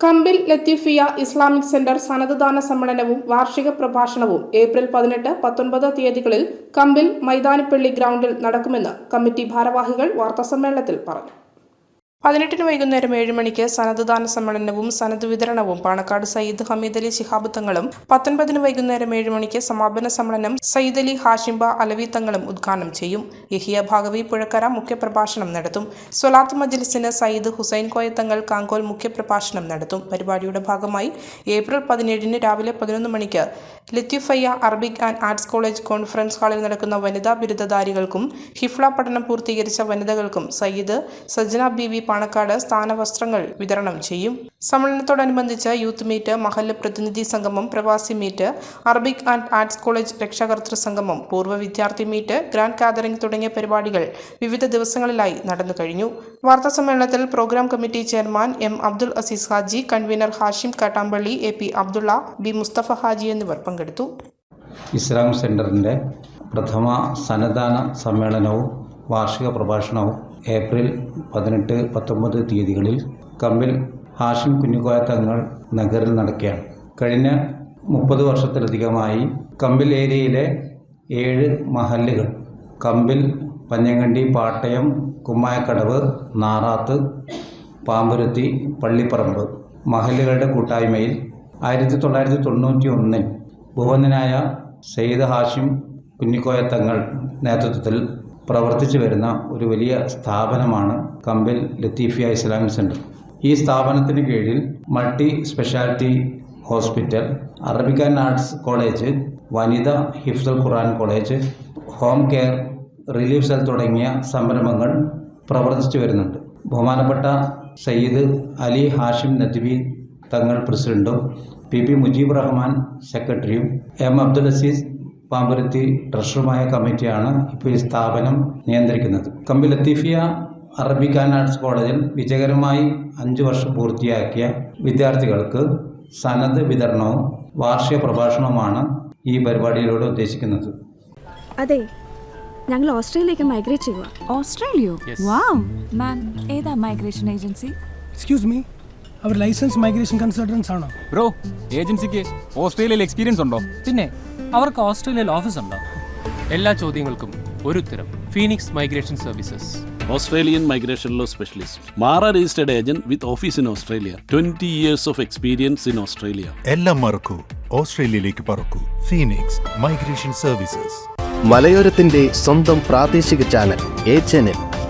കമ്പിൽ Latheefiya Islamic centre സന്നദ്ധദാന സമ്മേളനവും വാർഷിക പ്രഭാഷണവും ഏപ്രിൽ പതിനെട്ട് പത്തൊൻപത് തീയതികളിൽ കമ്പിൽ മൈതാനിപ്പള്ളി ഗ്രൗണ്ടിൽ നടക്കുമെന്ന് കമ്മിറ്റി ഭാരവാഹികൾ വാർത്താസമ്മേളനത്തിൽ പറഞ്ഞു. പതിനെട്ടിന് വൈകുന്നേരം ഏഴ് മണിക്ക് സനദ്ദാന സമ്മേളനവും സനദ് വിതരണവും പാണക്കാട് സയ്യിദ് ഹമീദ് അലി ശിഹാബ് തങ്ങളും പത്തൊൻപതിന് വൈകുന്നേരം ഏഴ് മണിക്ക് സമാപന സമ്മേളനം സയ്യിദ് അലി ഹാഷിംബ അലവി തങ്ങളും ഉദ്ഘാടനം ചെയ്യും. യഹിയ ഭാഗവി പുഴക്കര മുഖ്യപ്രഭാഷണം നടത്തും. സ്വലാത്ത് മജ്ലിസിന് സയ്യിദ് ഹുസൈൻ കോയത്തങ്ങൾ കാങ്കോൽ മുഖ്യപ്രഭാഷണം നടത്തും. പരിപാടിയുടെ ഭാഗമായി ഏപ്രിൽ പതിനേഴിന് രാവിലെ പതിനൊന്ന് മണിക്ക് ലിത്യുഫയ്യ Arabic and arts college conference ഹാളിൽ നടക്കുന്ന വനിതാ ബിരുദധാരികൾക്കും ഹിഫ്ല പഠനം പൂർത്തീകരിച്ച വനിതകൾക്കും സയ്യിദ് സജ്ന ബീവി പാണക്കാട് സ്ഥാനവസ്ത്രങ്ങൾ വിതരണം ചെയ്യും. സമ്മേളനത്തോടനുബന്ധിച്ച് യൂത്ത് മീറ്റ് മഹല്ല് പ്രതിനിധി സംഗമം പ്രവാസി meet Arabic and arts college രക്ഷാകർതൃ സംഗമം പൂർവ വിദ്യാർത്ഥി മീറ്റ് ഗ്രാൻഡ് ഗാദറിംഗ് തുടങ്ങിയ പരിപാടികൾ വിവിധ ദിവസങ്ങളിലായി നടന്നു കഴിഞ്ഞു. വാർത്താ സമ്മേളനത്തിൽ program committee chairman M Abdul Aziz Haji convener Hashim Kattampally A P Abdulla B Mustafa Haji എന്നിവർ പങ്കെടുത്തു. ഇസ്ലാം സെന്ററിന്റെ പ്രഥമ സന്നദ്ധാന സമ്മേളനവും വാർഷിക പ്രഭാഷണവും ഏപ്രിൽ പതിനെട്ട് പത്തൊമ്പത് തീയതികളിൽ കമ്പിൽ ഹാഷിം കുഞ്ഞുകോയ തങ്ങൾ നഗറിൽ നടക്കുകയാണ്. കഴിഞ്ഞ മുപ്പത് വർഷത്തിലധികമായി കമ്പിൽ ഏരിയയിലെ ഏഴ് മഹല്ലുകൾ കമ്പിൽ പഞ്ഞങ്കണ്ടി പാട്ടയം കുമ്മായക്കടവ് നാറാത്ത് പാമ്പുരുത്തി പള്ളിപ്പറമ്പ് മഹല്ലുകളുടെ കൂട്ടായ്മയിൽ ആയിരത്തി തൊള്ളായിരത്തി തൊണ്ണൂറ്റി ഒന്നിൽ ഭുവനനായ സെയ്ദ് ഹാഷിം കുഞ്ഞിക്കോയ തങ്ങൾ നേതൃത്വത്തിൽ പ്രവർത്തിച്ചു വരുന്ന ഒരു വലിയ സ്ഥാപനമാണ് കമ്പിൽ ലത്തീഫിയ ഇസ്ലാമിക് സെന്റർ ഈ സ്ഥാപനത്തിന് കീഴിൽ multi speciality hospital Arabic and arts college വനിത ഹിഫ്സൽ ഖുറാൻ college home care relief cell തുടങ്ങിയ സംരംഭങ്ങൾ പ്രവർത്തിച്ചു വരുന്നുണ്ട്. ബഹുമാനപ്പെട്ട സയ്യിദ് അലി ഹാഷിം നദ്വി തങ്ങൾ പ്രസിഡന്റും പി പി മുജീബ് റഹ്മാൻ സെക്രട്ടറിയും എം അബ്ദുൽ അസീസ് പാമ്പുരത്തി ട്രഷറുമായ കമ്മിറ്റിയാണ് ഇപ്പോൾ ഈ സ്ഥാപനം നിയന്ത്രിക്കുന്നത്. കമ്പി ലത്തീഫിയ അറബിക് ആൻഡ് ആർട്സ് കോളേജിൽ വിജയകരമായി അഞ്ച് വർഷം പൂർത്തിയാക്കിയ വിദ്യാർത്ഥികൾക്ക് സനദ് വിതരണവും വാർഷിക പ്രഭാഷണവുമാണ് ഈ പരിപാടിയിലൂടെ ഉദ്ദേശിക്കുന്നത്. അതെ ഞങ്ങൾ ഓസ്ട്രേലിയയിലേക്ക് മൈഗ്രേറ്റ് ചെയ്യുക ഓസ്ട്രേലിയോ? വാവ് മാം ഏതാ മൈഗ്രേഷൻ ഏജൻസി എക്സ്ക്യൂസ് മീ അവർ ലൈസൻസ് മൈഗ്രേഷൻ കൺസൾട്ടൻസ് ആണോ? ബ്രോ ഏജൻസിക്ക് ഓസ്ട്രേലിയയിൽ എക്സ്പീരിയൻസ് ഉണ്ടോ? പിന്നെ അവർക്ക് ഓസ്ട്രേലിയയിൽ ഓഫീസ് ഉണ്ടോ എല്ലാ ചോദ്യങ്ങൾക്കും ഒരു ഉത്തരം Phoenix migration services Australian migration law specialist MARA registered agent with office in Australia twenty years of experience in Australia എല്ലാം മറക്കൂ. ഓസ്ട്രേലിയയിലേക്ക് പറക്കൂ. ഫീനിക്സ് മൈഗ്രേഷൻ സർവീസസ് മലയോരത്തിന്റെ സ്വന്തം പ്രാദേശിക ചാനൽ എ ചാനൽ.